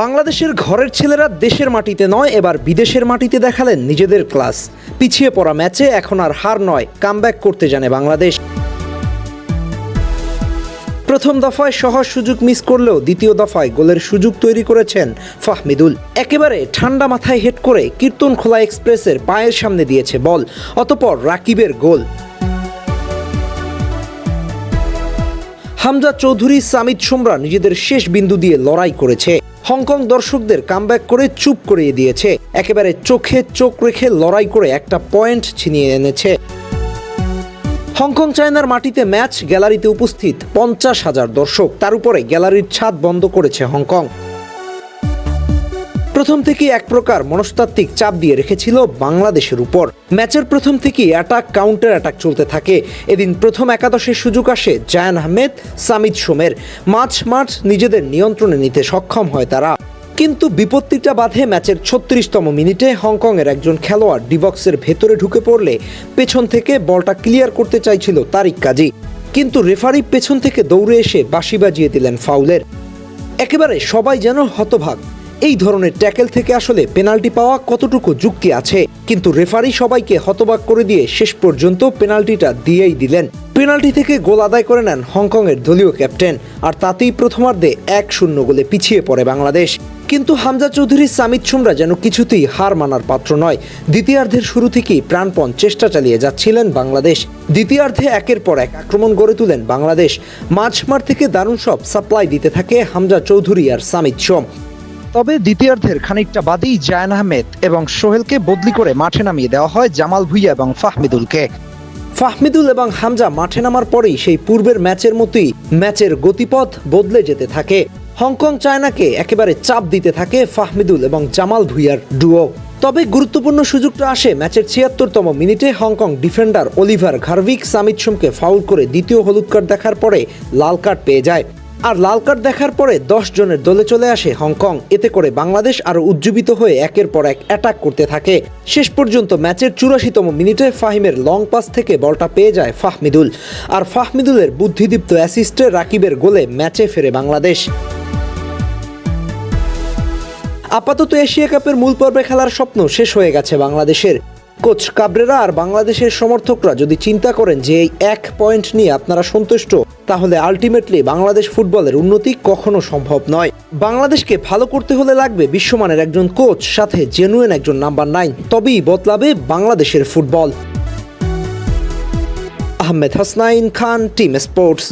বাংলাদেশের ঘরের ছেলেরা দেশের মাটিতে নয়, এবার বিদেশের মাটিতে দেখালেন নিজেদের ক্লাস। পিছিয়ে পড়া ম্যাচে এখন আর হার নয়, কামব্যাক করতে জানে বাংলাদেশ। প্রথম দফায় সহজ সুযোগ মিস করলেও দ্বিতীয় দফায় গোলের সুযোগ তৈরি করেছেন ফাহমিদুল। একেবারে ঠান্ডা মাথায় হেড করে কীর্তন খোলা এক্সপ্রেসের পায়ের সামনে দিয়েছে বল, অতপর রাকিবের গোল। হামজা চৌধুরী সামিদ সোমরা নিজেদের শেষ বিন্দু দিয়ে লড়াই করেছে। হংকং দর্শকদের কামব্যাক করে চুপ করিয়ে দিয়েছে। একেবারে চোখে চোখ রেখে লড়াই করে একটা পয়েন্ট ছিনিয়ে এনেছে। হংকং চায়নার মাটিতে ম্যাচ গ্যালারিতে উপস্থিত পঞ্চাশ হাজার দর্শক। তার উপরে গ্যালারির ছাদ বন্ধ করেছে হংকং। প্রথম থেকে এক প্রকার মনস্তাত্ত্বিক চাপ দিয়ে রেখেছিল বাংলাদেশের উপর। ম্যাচের প্রথম থেকেই অ্যাটাক কাউন্টার অ্যাটাক চলতে থাকে। এদিন প্রথম একাদশের সুযোগ আসে জায়ান আহমেদ, সামিদ সোমের। মাঝ মাঠ নিজেদের নিয়ন্ত্রণে নিতে সক্ষম হয় তারা। কিন্তু বিপত্তিটা বাধে ম্যাচের ছত্রিশতম মিনিটে হংকংয়ের একজন খেলোয়াড় ডিবক্সের ভেতরে ঢুকে পড়লে পেছন থেকে বলটা ক্লিয়ার করতে চাইছিল তারিক কাজী। কিন্তু রেফারি পেছন থেকে দৌড়ে এসে বাঁশি বাজিয়ে দিলেন ফাউলের। একেবারে সবাই যেন হতভাগ। এই ধরনের ট্যাকেল থেকে আসলে পেনাল্টি পাওয়া কতটুকু যুক্তি আছে? কিন্তু রেফারি সবাইকে হতবাক করে দিয়ে শেষ পর্যন্ত পেনাল্টিটা দিয়েই দিলেন। পেনাল্টি থেকে গোল আদায় করে নেন হংকংয়ের দলীয় ক্যাপ্টেন, আর তাতেই প্রথমার্ধে এক শূন্য গোলে পিছিয়ে পড়ে বাংলাদেশ। কিন্তু হামজা চৌধুরী সামিদ সুমরা যেন কিছুতেই হার মানার পাত্র নয়। দ্বিতীয়ার্ধের শুরু থেকেই প্রাণপণ চেষ্টা চালিয়ে যাচ্ছিলেন বাংলাদেশ। দ্বিতীয়ার্ধে একের পর এক আক্রমণ গড়ে তুলেন বাংলাদেশ। মাঝমার থেকে দারুণ সব সাপ্লাই দিতে থাকে হামজা চৌধুরী আর সামিদ সোম তবে দ্বিতীয়ার্ধের খানিকটা বাদেই জায়ান আহমেদ এবং সোহেলকে বদলি করে মাঠে নামিয়ে দেওয়া হয় জামাল ভুইয়া এবং ফাহমিদুলকে। ফাহমিদুল এবং হামজা মাঠে নামার পরেই সেই পূর্বের ম্যাচের মতোই ম্যাচের গতিপথ বদলে যেতে থাকে। হংকং চায়নাকে একেবারে চাপ দিতে থাকে ফাহমিদুল এবং জামাল ভুইয়ার ডুও তবে গুরুত্বপূর্ণ সুযোগটা আসে ম্যাচের ছিয়াত্তরতম minute Hong Kong defender Oliver ঘারভিক Samid সোমকে ফাউল করে দ্বিতীয় হলুদ কার্ড দেখার পরে লাল কার্ড পেয়ে যায়। আর লাল কার্ড দেখার পরে দশ জনের দলে চলে আসে হংকং। এতে করে বাংলাদেশ আরও উজ্জীবিত হয়ে একের পর এক অ্যাটাক করতে থাকে। শেষ পর্যন্ত ম্যাচের চুরাশিতম মিনিটে ফাহিমের লং পাস থেকে বলটা পেয়ে যায় ফাহমিদুল। আর ফাহমিদুলের বুদ্ধিদীপ্ত অ্যাসিস্টে রাকিবের গোলে ম্যাচে ফেরে বাংলাদেশ। আপাতত এশিয়া কাপের মূল পর্বে খেলার স্বপ্ন শেষ হয়ে গেছে বাংলাদেশের। কোচ কাবরেরা আর বাংলাদেশের সমর্থকরা যদি চিন্তা করেন যে এই এক পয়েন্ট নিয়ে আপনারা সন্তুষ্ট তাহলে আলটিমেটলি বাংলাদেশ ফুটবলের উন্নতি কখনো সম্ভব নয়। বাংলাদেশকে ভালো করতে হলে লাগবে বিশ্বমানের একজন কোচ সাথে জেনুয়েন একজন নাম্বার নাইন তবেই বদলাবে বাংলাদেশের football Ahmed Hasnain Khan team sports